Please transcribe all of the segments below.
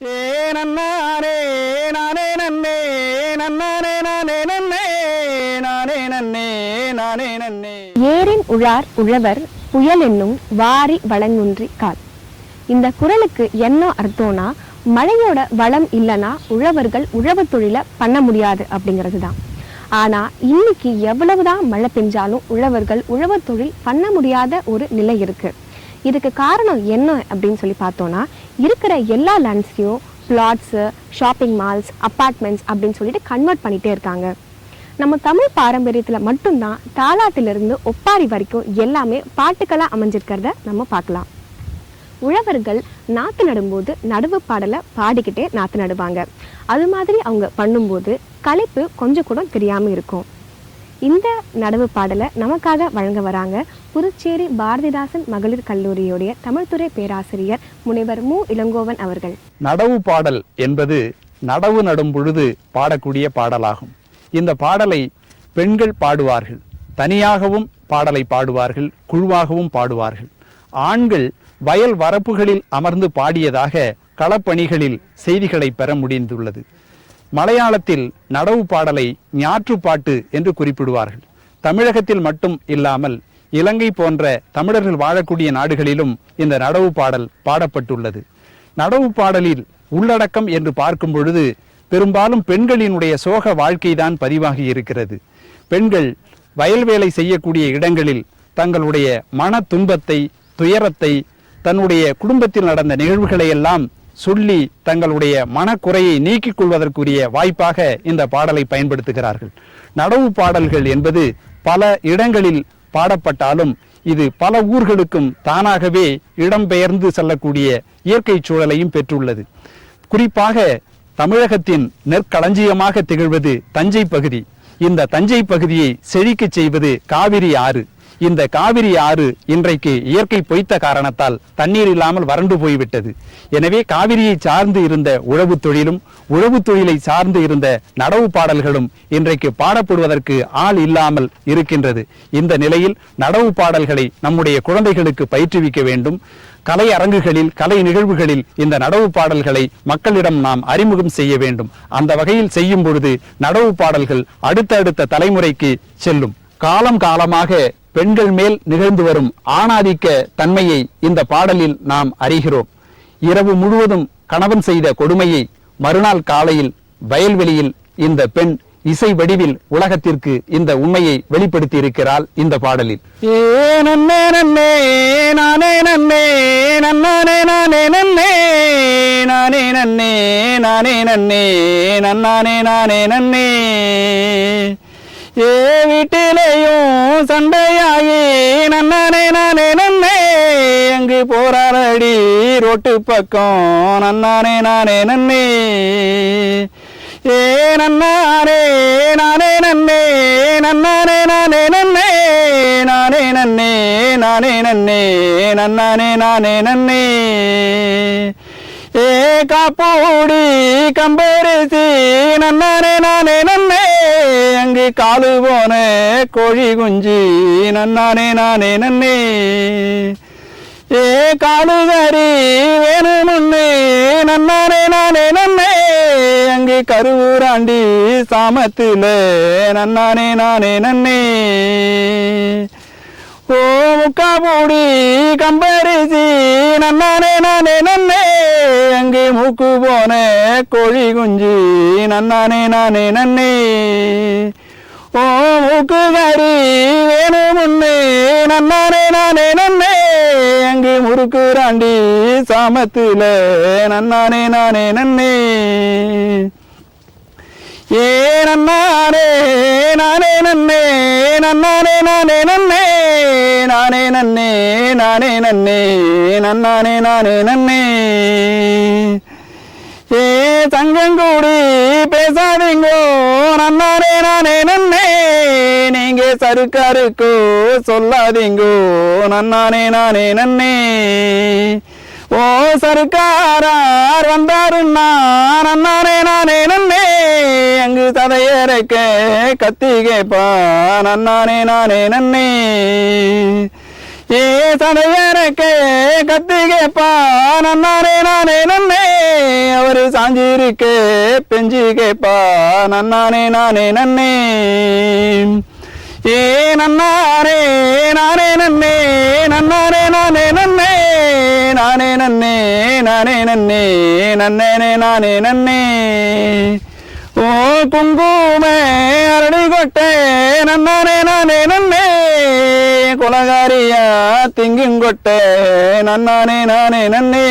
ஏ நன்னாரே நானே நன்னே நன்னாரே நானே நன்னே நானே நன்னே நானே நன்னே. ஏரின் உழார் உழவர் புயல் என்னும் வாரி வளங்குன்றி கால். இந்த குரலுக்கு என்ன அர்த்தம்னா மழையோட வளம் இல்லைன்னா உழவர்கள் உழவு தொழிலை பண்ண முடியாது அப்படிங்கிறது தான். ஆனா இன்னைக்கு எவ்வளவுதான் மழை பெஞ்சாலும் உழவர்கள் உழவு தொழில் பண்ண முடியாத ஒரு நிலை இருக்குது இதுக்கு காரணம் என்ன அப்படின்னு சொல்லி பார்த்தோன்னா இருக்கிற எல்லா லேண்ட்ஸையும் பிளாட்ஸு ஷாப்பிங் மால்ஸ் அப்பார்ட்மெண்ட்ஸ் அப்படின்னு சொல்லிட்டு கன்வெர்ட் பண்ணிகிட்டே இருக்காங்க. நம்ம தமிழ் பாரம்பரியத்தில் மட்டும்தான் தாலாட்டிலிருந்து ஒப்பாரி வரைக்கும் எல்லாமே பாட்டுக்களாக அமைஞ்சிருக்கிறத நம்ம பார்க்கலாம். உழவர்கள் நாற்று நடும்போது நடுவு பாடலை பாடிக்கிட்டே நாற்று நடுவாங்க. அது மாதிரி அவங்க பண்ணும்போது களைப்பு கொஞ்சம் கூட தெரியாமல் இருக்கும். இந்த நடவு பாடலை நமக்காக வழங்க வராங்க புதுச்சேரி பாரதிதாசன் மகளிர் கல்லூரியுடைய தமிழ்துறை பேராசிரியர் முனைவர் மு. இளங்கோவன் அவர்கள். நடவு பாடல் என்பது நடவு நடும் பொழுது பாடக்கூடிய பாடலாகும். இந்த பாடலை பெண்கள் பாடுவார்கள். தனியாகவும் பாடலை பாடுவார்கள் குழுவாகவும் பாடுவார்கள். ஆண்கள் வயல் வரப்புகளில் அமர்ந்து பாடியதாக களப்பணிகளில் செய்திகளை பெற முடிந்துள்ளது. மலையாளத்தில் நடவு பாடலை ஞாற்றுப்பாட்டு என்று குறிப்பிடுவார்கள். தமிழகத்தில் மட்டும் இல்லாமல் இலங்கை போன்ற தமிழர்கள் வாழக்கூடிய நாடுகளிலும் இந்த நடவு பாடல் பாடப்பட்டுள்ளது. நடவு பாடலில் உள்ளடக்கம் என்று பார்க்கும் பொழுது பெரும்பாலும் பெண்களினுடைய சோக வாழ்க்கைதான் பதிவாகி இருக்கிறது. பெண்கள் வயல் வேலை செய்யக்கூடிய இடங்களில் தங்களுடைய மன துன்பத்தை துயரத்தை தன்னுடைய குடும்பத்தில் நடந்த நிகழ்வுகளை எல்லாம் சொல்லி தங்களுடைய மனக்குறையை நீக்கிக் கொள்வதற்குரிய வாய்ப்பாக இந்த பாடலை பயன்படுத்துகிறார்கள். நடவு பாடல்கள் என்பது பல இடங்களில் பாடப்பட்டாலும் இது பல ஊர்களுக்கும் தானாகவே இடம்பெயர்ந்து செல்லக்கூடிய இயற்கை சூழலையும் பெற்றுள்ளது. குறிப்பாக தமிழகத்தின் நெற்களஞ்சியமாக திகழ்வது தஞ்சை பகுதி. இந்த தஞ்சை பகுதியை செழிக்கச் செய்வது காவிரி ஆறு. இந்த காவிரி ஆறு இன்றைக்கு இயற்கை பொய்த்த காரணத்தால் தண்ணீர் இல்லாமல் வறண்டு போய்விட்டது. எனவே காவிரியை சார்ந்து இருந்த உழவு தொழிலும் உழவு தொழிலை சார்ந்து இருந்த நடவு பாடல்களும் இன்றைக்கு பாடப்படுவதற்கு ஆள் இல்லாமல் இருக்கின்றது. இந்த நிலையில் நடவு பாடல்களை நம்முடைய குழந்தைகளுக்கு பயிற்றுவிக்க வேண்டும். கலை அரங்குகளில் கலை நிகழ்வுகளில் இந்த நடவு பாடல்களை மக்களிடம் நாம் அறிமுகம் செய்ய வேண்டும். அந்த வகையில் செய்யும் பொழுது நடவு பாடல்கள் அடுத்தடுத்த தலைமுறைக்கு செல்லும். காலம் காலமாக பெண்கள் மேல் நிகழ்ந்து வரும் ஆணாதிக்க தன்மையை இந்த பாடலில் நாம் அறிகிறோம். இரவு முழுவதும் கணவன் செய்த கொடுமையை மறுநாள் காலையில் வயல்வெளியில் இந்த பெண் இசை வடிவில் உலகத்திற்கு இந்த உண்மையை வெளிப்படுத்தி இருக்கிறாள் இந்த பாடலில். ஏ நன்னே நன்னே நானே நன்னே நன்னானே நானே நன்னே. ஏ வீட்டிலேயும் சண்டையாகி நன்னே நானே நன்னே அங்கு போராடி ரோட்டு பக்கம் நன்னானே நானே நன்னே. ஏ நன்னாரே நானே நன்னே நன்னானே நானே நன்னே நானே நன்னே நானே நன்னே நன்னானே நானே நன்னே. ஏ காப்போடி கம்பரிசி நன்னானே நானே நன்னே. அங்கு காலு போன கோழி குஞ்சி நன்னானே நானே நன்னே. ஏ காலுகரி வேணுமுன்னே நன்னானே நானே நன்னே. அங்கு கருவூராண்டி சாமத்திலே நன்னானே நானே நன்னே. ஓ முக்கா கம்பரிசி நன்னானே நானே நன்னே. அங்கே மூக்கு போன கோழி குஞ்சு நன்னானே நானே நன்னே. ஓ மூக்கு கறி வேணுமுன்னே நன்னானே நானே நன்னே. அங்கே முறுக்கு ராண்டி சாமத்தில நன்னானே நானே நன்னே. ஏ நன்னானே நானே நன்னே நன்னானே நானே நன்னே நானே நன்னே நானே நன்னே நன்னானே நானே நன்னே. ஏ தங்கங்கூடி பேசாதீங்கோ நன்னானே நானே நன்னே நீங்க சருக்காருக்கோ சொல்லாதீங்கோ நன்னானே நானே நன்னே. ஓ சருக்காரார் வந்தாருன்னா நன்னானே நானே நன்னே. அங்கு ததையரைக்க கத்தி கேப்பா அண்ணானே நானே நன்னே. ஏ சதையரைக்க கத்தி கேப்பா அண்ணானே நானே நன்னே. அவரு சாஞ்சிருக்க பெஞ்சு கேப்பா அண்ணானே நானே நன்னே. ஏ நன்னாரே நானே நன்னே நன்னாரே நானே நன்னே நானே நன்னே நானே நன்னே நன்னேனே நானே நன்னே. ஓ குங்குமே அரடி கொட்டே நன்னாரே நானே நன்னே. குலகாரியா திங்குங்கொட்டே நன்னானே நானே நன்னே.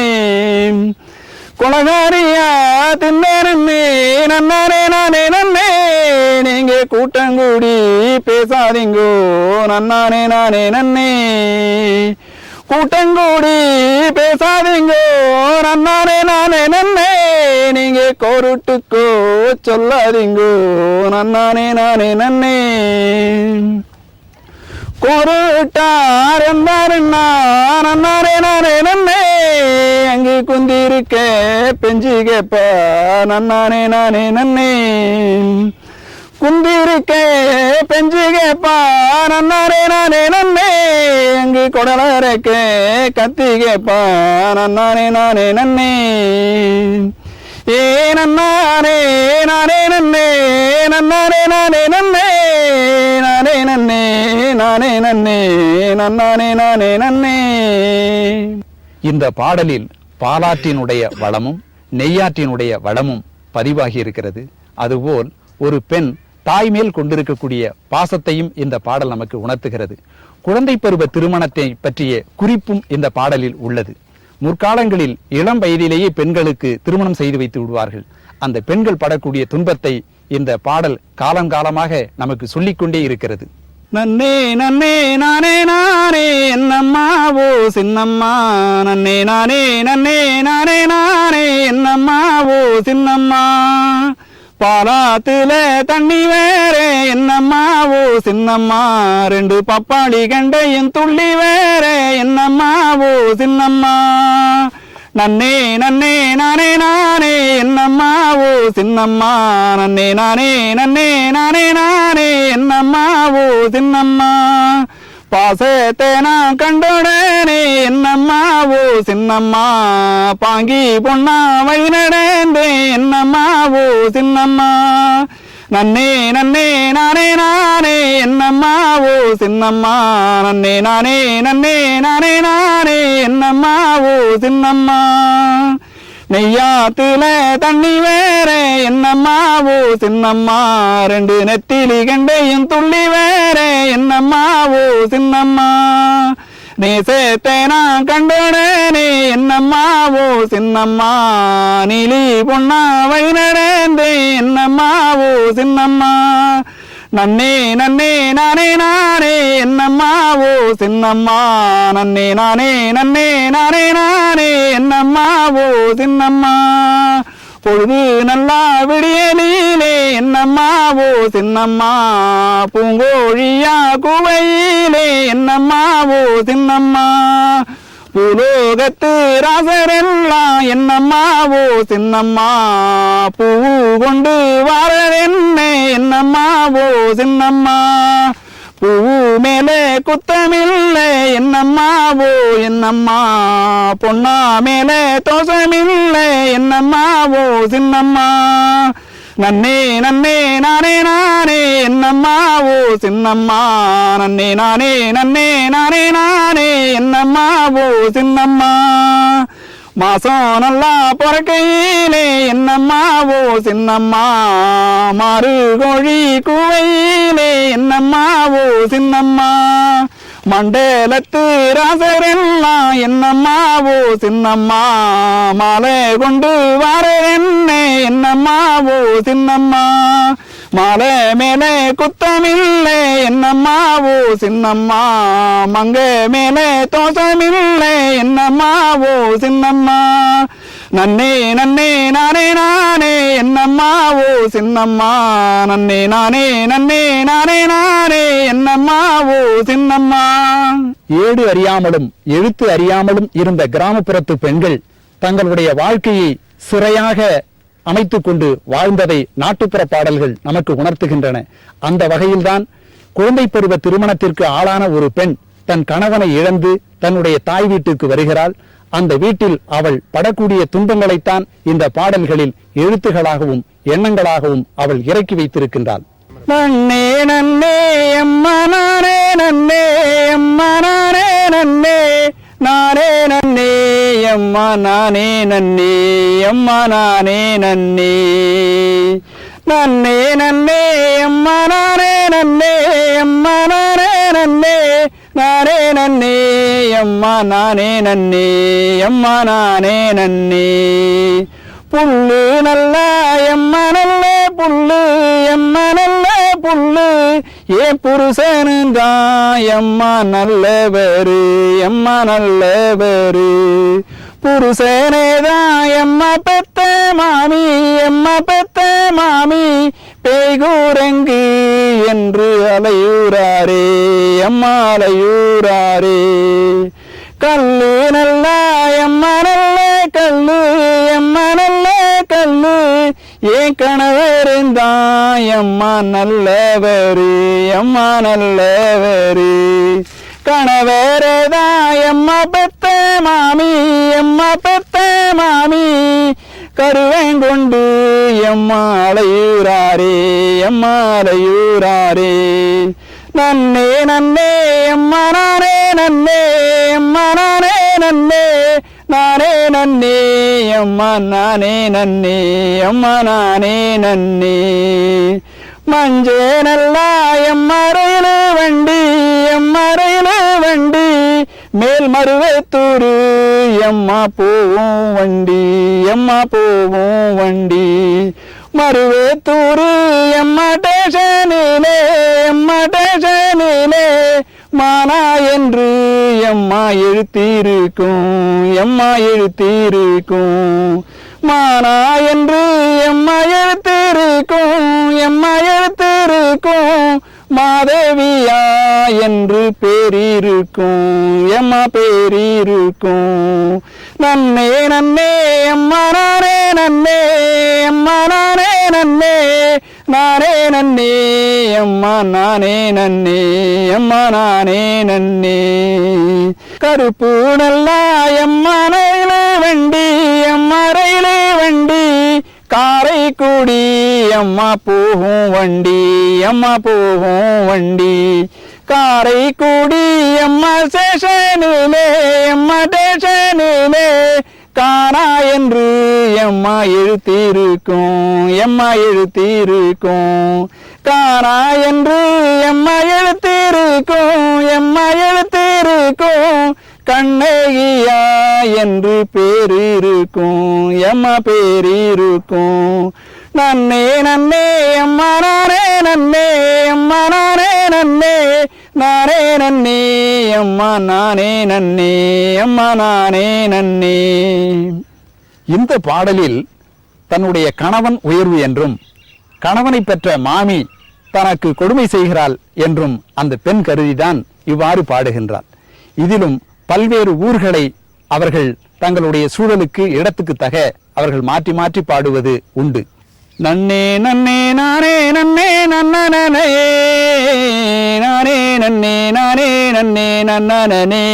குலகாரியா தின்னே நன்னே நன்னாரே நானே நன்னே. நீங்க கூட்டங்கூடி பேசாதீங்கோ. நன்னானே நானே நன்னே. கூட்டங்கூடி பேசாதீங்கோ. நன்னானே நானே நன்னே. நீங்க கோருட்டுக்கோ சொல்லாதீங்கோ. நன்னானே நானே நன்னே. கோருட்டார் என்பாருன்னா நன்னானே நானே நன்னே. அங்கு குந்திருக்க பெஞ்சு கேப்ப நன்னானே நானே நன்னே. குந்திருக்க பெஞ்சு கேப்பா நன்னாரே நானே நன்னே. அங்கு கொடலரைக்க கத்தி கேப்பா நன்னானே நானே நன்னே. ஏ நன்னாரே நானே நன்னே. நன்னாரே நானே நன்னே. நானே நன்னே நானே நன்னே. நன்னானே நானே நன்னே. இந்த பாடலில் பாலாற்றினுடைய வளமும் நெய்யாற்றினுடைய வளமும் பதிவாகி இருக்கிறது அதுபோல் ஒரு பெண் தாய் மேல் கொண்டிருக்கக்கூடிய பாசத்தையும் இந்த பாடல் நமக்கு உணர்த்துகிறது. குழந்தை பருவ திருமணத்தை பற்றிய குறிப்பும் இந்த பாடலில் உள்ளது. முற்காலங்களில் இளம் வயதிலேயே பெண்களுக்கு திருமணம் செய்து வைத்து விடுவார்கள். அந்த பெண்கள் படக்கூடிய துன்பத்தை இந்த பாடல் காலங்காலமாக நமக்கு சொல்லிக்கொண்டே இருக்கிறது. நன்னே நன்னே நானே நானே என்னம்மாவோ சின்னம்மா. நன்னே நானே நன்னே நானே நானே என்னம்மாவோ சின்னம்மா. பாலாத்துல தண்ணி வேற என்னம்மாவோ சின்னம்மா? ரெண்டு பப்பாளி கண்டையும் துள்ளி வேற என்னம்மாவோ சின்னம்மா? நன்னே நன்னே நானே நானே என்னம்மாவோ சின்னம்மா? நன்னே நானே நன்னே நானே நானே என்னம்மாவோ சின்னம்மா? பாசத்தை நான் கண்டோடனே என்னம்மாவோ சின்னம்மா? பாங்கி பொண்ணா வழி நடந்தேன் என்னம்மாவோ சின்னம்மா? நன்னே நன்னே நானே நானே. என்னம்மாவோ சின்னம்மா? நன்னே நானே நன்னே நானே நானே. என்னம்மாவோ சின்னம்மா நெய்யாத்துல தண்ணி வேற என்னம்மாவோ சின்னம்மா ரெண்டு நெத்திலி கண்டையும் துள்ளி வேற என்னம்மாவோ சின்னம்மா நேசத்தை நான் கண்டோடனே என்னம்மாவோ சின்னம்மா நீலி பொண்ணா வழி நடந்தேன் என்னம்மாவோ சின்னம்மா நன்னே நன்னே நானே நானே என்னம்மா ஓ சின்னம்மா. நன்னே நானே நன்னே நானே நானே என்னம்மா ஓ சின்னம்மா. பொழுது நல்லா விடியலிலே ஓ சின்னம்மா. பூங்கோழியா குவையிலே என்னம்மா ஓ சின்னம்மா. பூலோகத்து ராசரெல்லாம் என்னம்மா ஓ சின்னம்மா. பூ கொண்டு வாரதென்ன சின்னம்மா பூ மேலே குத்தமில்லை என்னம்மாவோ என்னம்மா? பொன்னா மேலே தோஷமில்லை என்னம்மாவோ சின்னம்மா? நன்னே நன்னே நானே நானே என்னம்மாவோ சின்னம்மா? நன்னே நானே நன்னே நானே நானே என்னம்மாவோ சின்னம்மா? மாசம் நல்லா பிறக்கையிலே என்னம்மாவோ சின்னம்மா மாறு கோழி கூவையிலே என்னம்மாவோ சின்னம்மா மண்டலத்து ராசரெல்லாம் என்னம்மாவோ சின்னம்மா மாலை கொண்டு வார என்ன என்னம்மாவோ சின்னம்மா மாலை மேலே குத்தமில்லை என்னம்மாவோ சின்னம்மா? மங்க மேலே தோஷமில்லை என்னம்மாவோ சின்னம்மா? நன்னே நன்னே நானே நானே என்னம்மாவோ சின்னம்மா? நன்னே நானே நன்னே நானே நானே என்னம்மாவோ சின்னம்மா? ஏடு அறியாமலும் எழுத்து அறியாமலும் இருந்த கிராமப்புறத்து பெண்கள் தங்களுடைய வாழ்க்கையை சிறையாக அமைத்துக் கொண்டு வாழ்ந்ததை நாட்டுப்புற பாடல்கள் நமக்கு உணர்த்துகின்றன. அந்த வகையில்தான் குழந்தை பருவ திருமணத்திற்கு ஆளான ஒரு பெண் தன் கணவனை இழந்து தன்னுடைய தாய் வீட்டுக்கு வருகிறாள். அந்த வீட்டில் அவள் படக்கூடிய துன்பங்களைத்தான் இந்த பாடல்களில் எழுத்துகளாகவும் எண்ணங்களாகவும் அவள் இறக்கி வைத்திருக்கின்றாள். நன்னே நன்னே அம்மா நானே நன்னே அம்மா நானே நன்னே. நானே நன்னே அம்மா நானே நன்னே அம்மா நானே நன்னே. நன்னே நன்னே அம்மா நானே நன்னே அம்மா நானே நன்னே. நானே நன்னே அம்மா நானே நன்னே அம்மா நானே நன்னே. புல்லு நல்லா எம்மா நல்ல புல்லு எம்மா நல்ல புல்லு ஏன் புருஷனுந்தான் எம்மா நல்லவரு எம்மா நல்லவரு. புருஷனேதான் எம்மா பெத்த மாமி எம்மா பெத்த மாமி பேய்கூரங்கு என்று அலையூராரே எம்மா அலையூராரே கல்லு நல்ல எம்மா நல்ல கல்லு எம்மா நல்ல கல்லு ஏன் அம்மா எம்மா நல்லவரு எம்மா நல்லவரு. கணவரதான் எம்மா பெத்த மாமி எம்மா பெத்த மாமி. கருவேங்கொண்டு எம்மாலையூராரே எம்மாலையூராரே நன்னே நன்னே எம்மா நானே நன்னே எம்மா நானே நன்னே. நானே நன்னே அம்மா நானே நன்னே அம்மா நானே நன்னே. மஞ்சே நல்லா எம்மறையில வண்டி எம்மறையில வண்டி. மேல் மருவே தூரு எம்மா போவோம் வண்டி எம்மா போவோம் வண்டி. மருவே தூரு எம்மா டேஷனிலே எம்மா டேஷனிலே மானா என்று எம்மா எழுத்திருக்கும் எம்மா எழுத்திருக்கும் மானா என்று எம்மா எழுத்திருக்கும் எம்மா எழுத்திருக்கும் மாதவியா என்று பேரிருக்கும் எம்மா பேரிருக்கும் நன்னே நன்னே எம்மா நானே நன்னே எம்மா நன்னே அம்மா நானே நன்னே அம்மா நானே நன்னே. கருப்பு நல்லா எம்மா ரயில வண்டி அம்மா ரயிலே வண்டி. காரைக்குடி அம்மா போகும் வண்டி அம்மா போகும் வண்டி. காரைக்குடி அம்மா ஸ்டேஷனிலே அம்மா ஸ்டேஷனிலே. காணா என்று எம்மா எழுத்திருக்கும் எம்மா எழுத்திருக்கும் காணா என்று எம்மா எழுத்திருக்கும் எம்மா எழுத்திருக்கும் கண்ணகியா என்று பேர் இருக்கும் எம்மா பேர் இருக்கும் நன்னே நன்னே அம்மா நானே நன்னே அம்மா நானே நன்னே. நானே நன்னே அம்மா நானே நன்னே அம்மா நானே நன்னே. இந்த பாடலில் தன்னுடைய கணவன் உயர்வு என்றும் கணவனை பெற்ற மாமி தனக்கு கொடுமை செய்கிறாள் என்றும் அந்த பெண் கருதிதான் இவ்வாறு பாடுகின்றாள். இதிலும் பல்வேறு ஊர்களை அவர்கள் தங்களுடைய சூழலுக்கு இடத்துக்கு தக அவர்கள் மாற்றி மாற்றி பாடுவது உண்டு. நன்னே நன்னே நானே நன்னே நன்னனே நானே நன்னே நானே நன்னே நன்னனே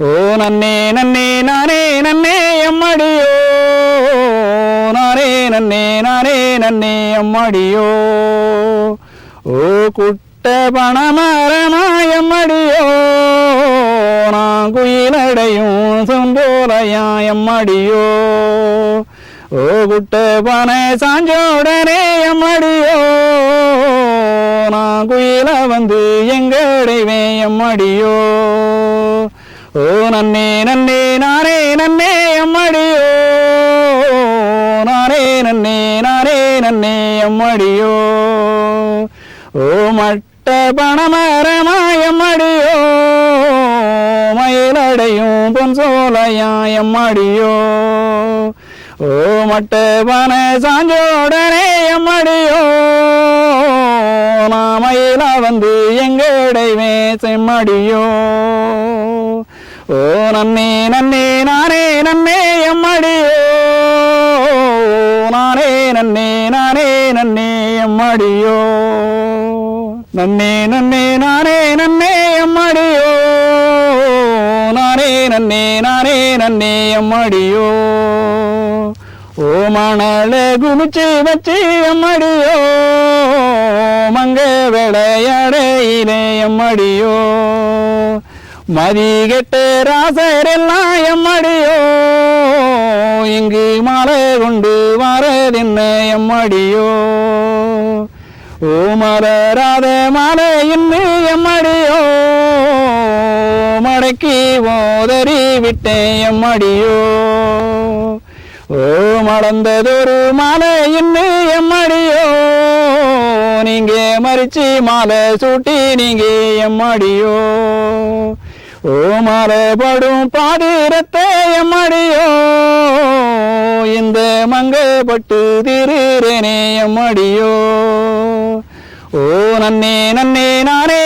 ஓ நன்னே நன்னே நானே நன்னே எம்மடியோ. நானே நன்னே நானே நன்னே எம்மடியோ. ஓ குட்ட பணமரமாயம்மடியோ நான் குயிலடையும் செம்போலையாயம்மடியோ ஓ குட்ட பனை சாஞ்சோடனே எம்மடியோ நான் குயில வந்து எங்கடைவேன் எம்மடியோ. ஓ நன்னே நன்னே நானே நன்னே எம்மடியோ. நானே நன்னே நானே நன்னே எம்மடியோ. ஓ மட்ட பணமரமாயம்மடியோ மயிலடையும் பொன் சோலையாயம்மடியோ ஓ மட்ட சாஞ்சோடனே எம்மடியோ நாமையில வந்து எங்கடைவே செம்மடியோ ஓ நன்னே நன்னே நானே நன்னே எம்மடியோ நானே நன்னே நானே நன்னே எம்மடியோ நன்னே நன்னே நானே நன்னே எம்மடியோ நானே நன்னே நானே நன்னே எம்மடியோ மணலே குமிச்சு வச்சு அம்மடியோ மங்க விளையாடையிலே எம்மடியோ மதி கெட்ட ராசரெல்லாம் எம்மடியோ இங்கு மாலை கொண்டு வரதென்ன எம்மடியோ ஓ மலராத மாலை இன்னு எம்மடியோ மடக்கி ஓதறி விட்டேன் எம்மடியோ ஓ மலர்ந்ததொரு மாலை இன்னும் எம்மடியோ நீங்க மறிச்சு மாலை சூட்டி நீங்க எம்மடியோ ஓ மாலை பாதிரத்தை எம்மடியோ இந்த மங்கப்பட்டு திருறேனே எம்மடியோ ஓ நன்னே நன்னே நானே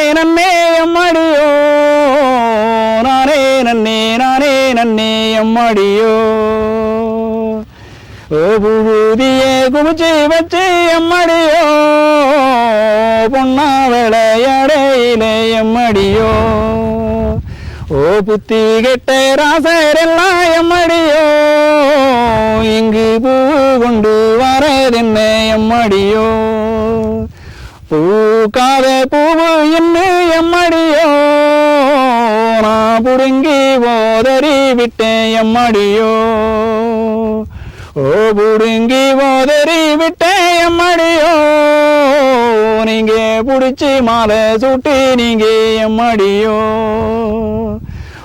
புழுதியே குமிச்சு வச்சு எம்மடியோ? பொன்னா விளையடையிலே எம்மடியோ? ஓ புத்தி கெட்ட ராசரெல்லாம் எம்மடியோ? இங்கு பூ கொண்டு வரதென்ன எம்மடியோ? பூக்காத பூவு என்ன எம்மடியோ? நான் புடுங்கி போதறி விட்டேன் எம்மடியோ? ஓ புடுங்கி போதறி விட்டேன் எம்மடியோ. நீங்க புடிச்சு மாலை சுட்டி நீங்க எம்மடியோ.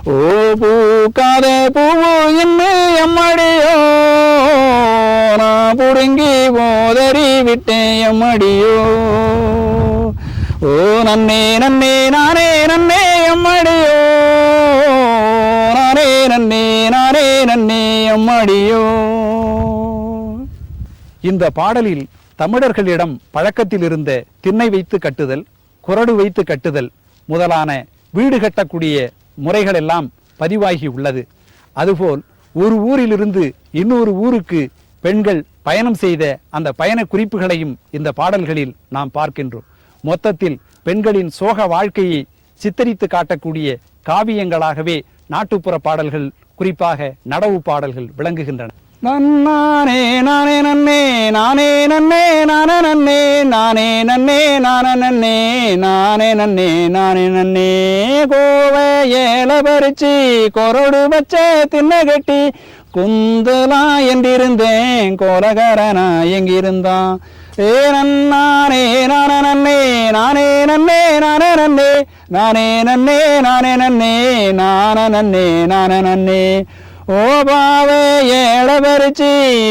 ஓ பூக்காத பூவு இன்னு எம்மடியோ. நான் புடுங்கி போதறி விட்டேன் எம்மடியோ. ஓ நன்னே நன்னே நானே நன்னே எம்மடியோ. நானே நன்னே நானே நன்னே எம்மடியோ. இந்த பாடலில் தமிழர்களிடம் பழக்கத்தில் இருந்த திண்ணை வைத்து கட்டுதல் குரடு வைத்து கட்டுதல் முதலான வீடு கட்டக்கூடிய முறைகளெல்லாம் பதிவாகி உள்ளது. அதுபோல் ஒரு ஊரிலிருந்து இன்னொரு ஊருக்கு பெண்கள் பயணம் செய்த அந்த பயண குறிப்புகளையும் இந்த பாடல்களில் நாம் பார்க்கின்றோம். மொத்தத்தில் பெண்களின் சோக வாழ்க்கையை சித்தரித்து காட்டக்கூடிய காவியங்களாகவே நாட்டுப்புற பாடல்கள் குறிப்பாக நடவு பாடல்கள் விளங்குகின்றன. நன்னானே நானே நன்னே நானே நன்னே நானே நன்னே நானே நன்னே நானே நன்னே நானே நன்னே நானே நன்னே கோவை ஏல பறிச்சு கொரோடு வச்ச தின்ன கட்டி குந்தலா என்றிருந்தேன் கோலகரனா எங்கிருந்தான் ஏ நன்னானே நானே நன்னே நானே நன்னே நானே நன்னே நானே நன்னே நானே நன்னே நானே நன்னே நானே நன்னே ஓபாவே ஏழவரிச்சி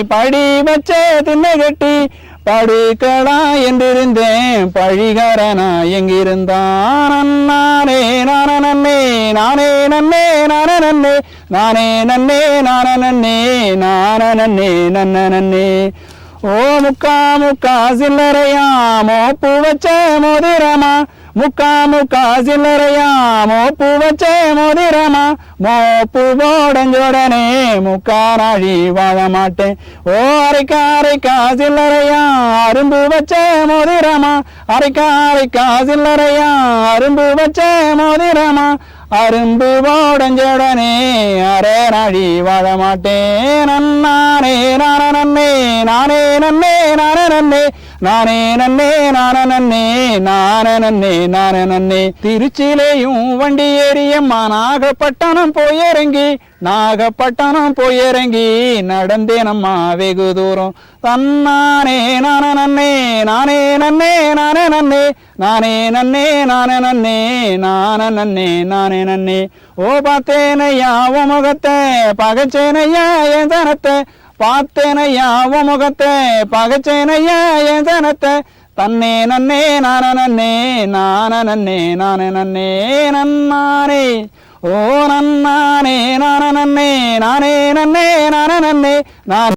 படி வச்ச திண்ணை கட்டி படுக்கடா என்றிருந்தேன். பழிகாரனா எங்கிருந்தான்? நானே நான நன்னே நானே நன்னே நான நன்னே நானே நன்னே நான நன்னே நான நன்னே நன்ன நன்னே. ஓ முக்கா முக்கா சில்லறையா? மோப்பு வச்ச மோதிரமா? முக்கா முக்கா சில்லறையா மோப்பு வச்ச மோதிரமா மோப்பு போடஞ்சோடனே முக்காராழி வாழ மாட்டேன். ஓ அரைக்கா அரைக்கா சில்லறையா அரும்பு வச்ச மோதிரமா அரைக்கா அரைக்கா சில்லறையா அரும்பு வச்ச மோதிரமா அரும்பு போடஞ்சோடனே அரே நாழி வாழ மாட்டேன். நன்னானே நானே நன்னே நானே நன்னே நானே நன்னே. நானே நன்னே நான நன்னே நான நன்னே நான நன்னே. திருச்சியிலேயும் வண்டி ஏறியம்மா நாகப்பட்டணம் போயிறங்கி நாகப்பட்டணம் போயிறங்கி நடந்தேனம்மா வெகு தூரம். தன்னானே நான நன்னே நானே நன்னே நானே நன்னே. நானே நன்னே நானே நன்னே நான நன்னே நானே நன்னே. ஓ பார்த்தேனையா உன் முகத்தை பகச்சேனையா என் தனத்தை. பார்த்தேனையா உன் முகத்தை பகச்சேனையா என் தனத்தை தன்னே நன்னே நான நன்னே நான நன்னே நான நன்னே நன்னானே. ஓ நன்னானே நான நன்னே நானே நன்னே நான நன்னே நான்